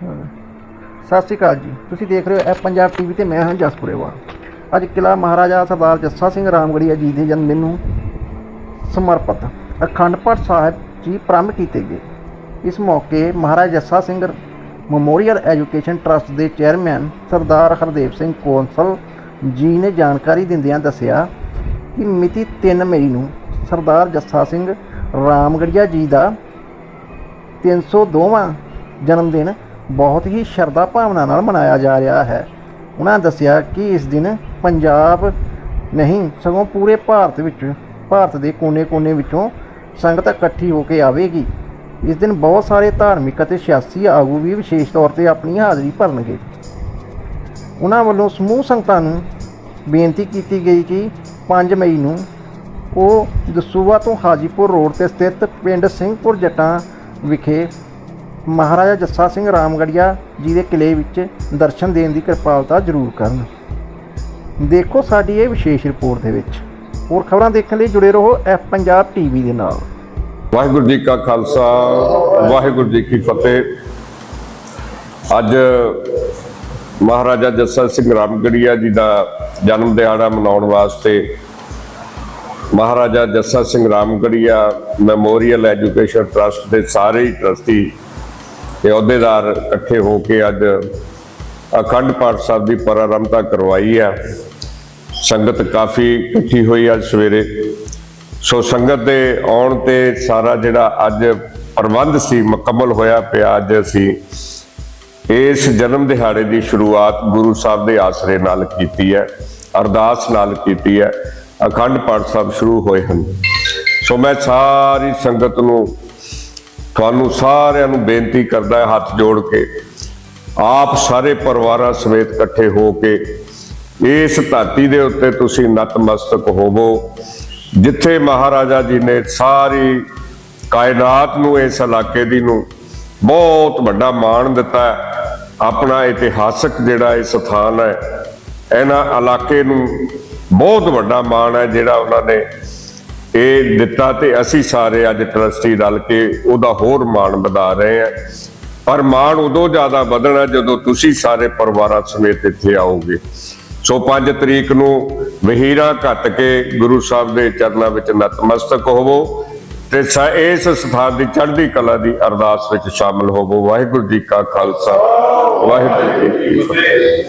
ਸਤਿ ਸ਼੍ਰੀ ਅਕਾਲ ਜੀ। ਤੁਸੀਂ ਦੇਖ ਰਹੇ ਹੋ ਐ ਪੰਜਾਬ ਟੀਵੀ ਤੇ ਮੈਂ ਹਾਂ ਜਸਪੁਰੇਵਾਲ ਅੱਜ ਕਿਲਾ ਮਹਾਰਾਜਾ ਸਰਦਾਰ ਜੱਸਾ ਸਿੰਘ ਰਾਮਗੜੀਆ ਜੀ ਦੇ ਜਨਮ ਦਿਨ ਨੂੰ ਸਮਰਪਿਤ ਅਖੰਡ ਪਾਠ ਸਾਹਿਬ ਜੀ ਪ੍ਰਾਰੰਭ ਕੀਤੇ ਗਏ। ਇਸ ਮੌਕੇ Maharaja Jassa Singh memorial education trust ਦੇ ਚੇਅਰਮੈਨ ਸਰਦਾਰ ਹਰਦੇਵ ਸਿੰਘ ਕੌਂਸਲ ਜੀ ਨੇ ਜਾਣਕਾਰੀ ਦਿੰਦਿਆਂ ਦੱਸਿਆ ਕਿ ਮਿਤੀ 3 ਮਈ ਨੂੰ ਸਰਦਾਰ ਜੱਸਾ ਸਿੰਘ ਰਾਮਗੜੀਆ ਜੀ ਦਾ 302ਵਾਂ ਜਨਮ ਦਿਨ ਬਹੁਤ ਹੀ ਸ਼ਰਧਾ ਭਾਵਨਾ ਨਾਲ ਮਨਾਇਆ ਜਾ ਰਿਹਾ ਹੈ। ਉਹਨਾਂ ਦੱਸਿਆ ਕਿ ਇਸ ਦਿਨ ਪੰਜਾਬ ਨਹੀਂ, ਸਗੋਂ ਪੂਰੇ ਭਾਰਤ ਵਿੱਚ, ਭਾਰਤ ਦੇ ਕੋਨੇ-ਕੋਨੇ ਵਿੱਚੋਂ ਸੰਗਤ ਇਕੱਠੀ ਹੋ ਕੇ ਆਵੇਗੀ। ਇਸ ਦਿਨ ਬਹੁਤ ਸਾਰੇ ਧਾਰਮਿਕ ਅਤੇ ਸਿਆਸੀ ਆਗੂ ਵੀ ਵਿਸ਼ੇਸ਼ ਤੌਰ ਤੇ ਆਪਣੀ ਹਾਜ਼ਰੀ ਭਰਨਗੇ। ਉਹਨਾਂ ਵੱਲੋਂ ਸਮੂਹ ਸੰਗਤਾਂ ਨੂੰ ਬੇਨਤੀ ਕੀਤੀ ਗਈ ਕਿ 5 ਮਈ ਨੂੰ ਉਹ ਦਸੂਆ ਤੋਂ ਹਾਜੀਪੁਰ ਰੋਡ ਤੇ ਸਥਿਤ ਪਿੰਡ ਸਿੰਘਪੁਰ ਜੱਟਾਂ ਵਿਖੇ ਮਹਾਰਾਜਾ ਜੱਸਾ ਸਿੰਘ ਰਾਮਗੜੀਆ ਜੀ ਦੇ ਕਿਲੇ ਵਿੱਚ ਦਰਸ਼ਨ ਦੇਣ ਦੀ ਕਿਰਪਾਲਤਾ ਜ਼ਰੂਰ ਕਰਨ। ਦੇਖੋ ਸਾਡੀ ਇਹ ਵਿਸ਼ੇਸ਼ ਰਿਪੋਰਟ ਦੇ ਵਿੱਚ। ਹੋਰ ਖਬਰਾਂ ਦੇਖਣ ਲਈ ਜੁੜੇ ਰਹੋ ਐਫ ਪੰਜਾਬ ਟੀਵੀ ਦੇ ਨਾਲ। ਵਾਹਿਗੁਰੂ ਜੀ ਕਾ ਖਾਲਸਾ, ਵਾਹਿਗੁਰੂ ਜੀ ਕੀ ਫਤਿਹ। ਅੱਜ ਮਹਾਰਾਜਾ ਜੱਸਾ ਸਿੰਘ ਰਾਮਗੜੀਆ ਜੀ ਦਾ ਜਨਮ ਦਿਹਾੜਾ ਮਨਾਉਣ ਵਾਸਤੇ Maharaja Jassa Singh Ramgarhia memorial education trust ਦੇ ਸਾਰੇ ਹੀ ਟਰਸਟੀ ਤੇ ਅਹੁਦੇਦਾਰ ਇਕੱਠੇ ਹੋ ਕੇ ਅੱਜ ਅਖੰਡ ਪਾਠ ਸਾਹਿਬ ਦੀ ਪ੍ਰਾਰੰਭਤਾ ਕਰਵਾਈ ਹੈ। ਸੰਗਤ ਕਾਫੀ ਇਕੱਠੀ ਹੋਈ ਅੱਜ ਸਵੇਰੇ। ਸੋ ਸੰਗਤ ਦੇ ਆਉਣ ਤੇ ਸਾਰਾ ਜਿਹੜਾ ਅੱਜ ਪ੍ਰਬੰਧ ਸੀ, ਮੁਕੰਮਲ ਹੋਇਆ ਪਿਆ ਅੱਜ ਅਸੀਂ ਇਸ ਜਨਮ ਦਿਹਾੜੇ ਦੀ ਸ਼ੁਰੂਆਤ ਗੁਰੂ ਸਾਹਿਬ ਦੇ ਆਸਰੇ ਨਾਲ ਕੀਤੀ ਹੈ, ਅਰਦਾਸ ਨਾਲ ਕੀਤੀ ਹੈ। ਅਖੰਡ ਪਾਠ ਸਾਹਿਬ ਸ਼ੁਰੂ ਹੋਏ ਹਨ। ਸੋ ਮੈਂ ਸਾਰੀ ਸੰਗਤ ਨੂੰ ਤੁਹਾਨੂੰ ਸਾਰਿਆਂ ਨੂੰ ਬੇਨਤੀ ਕਰਦਾ ਹਾਂ ਹੱਥ ਜੋੜ ਕੇ, ਆਪ ਸਾਰੇ ਪਰਿਵਾਰਾਂ ਸਮੇਤ ਇਕੱਠੇ ਹੋ ਕੇ ਇਸ ਧਰਤੀ ਦੇ ਉੱਤੇ ਤੁਸੀਂ ਨਤਮਸਤਕ ਹੋਵੋ, ਜਿੱਥੇ ਮਹਾਰਾਜਾ ਜੀ ਨੇ ਸਾਰੀ ਕਾਇਨਾਤ ਨੂੰ ਇਸ ਇਲਾਕੇ ਦੀ ਨੂੰ ਬਹੁਤ ਵੱਡਾ ਮਾਣ ਦਿੱਤਾ ਆਪਣਾ ਇਤਿਹਾਸਕ ਜਿਹੜਾ ਇਹ ਸਥਾਨ ਹੈ, ਇਹਨਾਂ ਇਲਾਕੇ ਨੂੰ ਬਹੁਤ ਵੱਡਾ ਮਾਣ ਹੈ ਜਿਹੜਾ ਉਹਨਾਂ ਨੇ ਇਹ ਦਿੱਤਾ ਤੇ ਅਸੀਂ ਸਾਰੇ ਅੱਜ ਟਰਸਟੀ ਰਲ ਕੇ ਉਹਦਾ ਹੋਰ ਮਾਣ ਵਧਾ ਰਹੇ ਹਾਂ। ਪਰ ਮਾਣ ਉਦੋਂ ਜ਼ਿਆਦਾ ਵਧਣਾ ਜਦੋਂ ਤੁਸੀਂ ਸਾਰੇ ਪਰਿਵਾਰਾਂ ਸਮੇਤ ਇੱਥੇ ਆਓਗੇ। ਸੋ 5 ਤਰੀਕ ਨੂੰ ਵਹੀਰਾ ਘੱਟ ਕੇ ਗੁਰੂ ਸਾਹਿਬ ਦੇ ਚਰਨਾਂ ਵਿੱਚ ਨਤਮਸਤਕ ਹੋਵੋ ਤੇ ਸ- ਇਸ ਸਥਾਨ ਦੀ ਚੜ੍ਹਦੀ ਕਲਾ ਦੀ ਅਰਦਾਸ ਵਿੱਚ ਸ਼ਾਮਲ ਹੋਵੋ। ਵਾਹਿਗੁਰੂ ਜੀ ਕਾ ਖਾਲਸਾ, ਵਾਹਿਗੁਰੂ ਜੀ ਕੀ ਫਤਿਹ।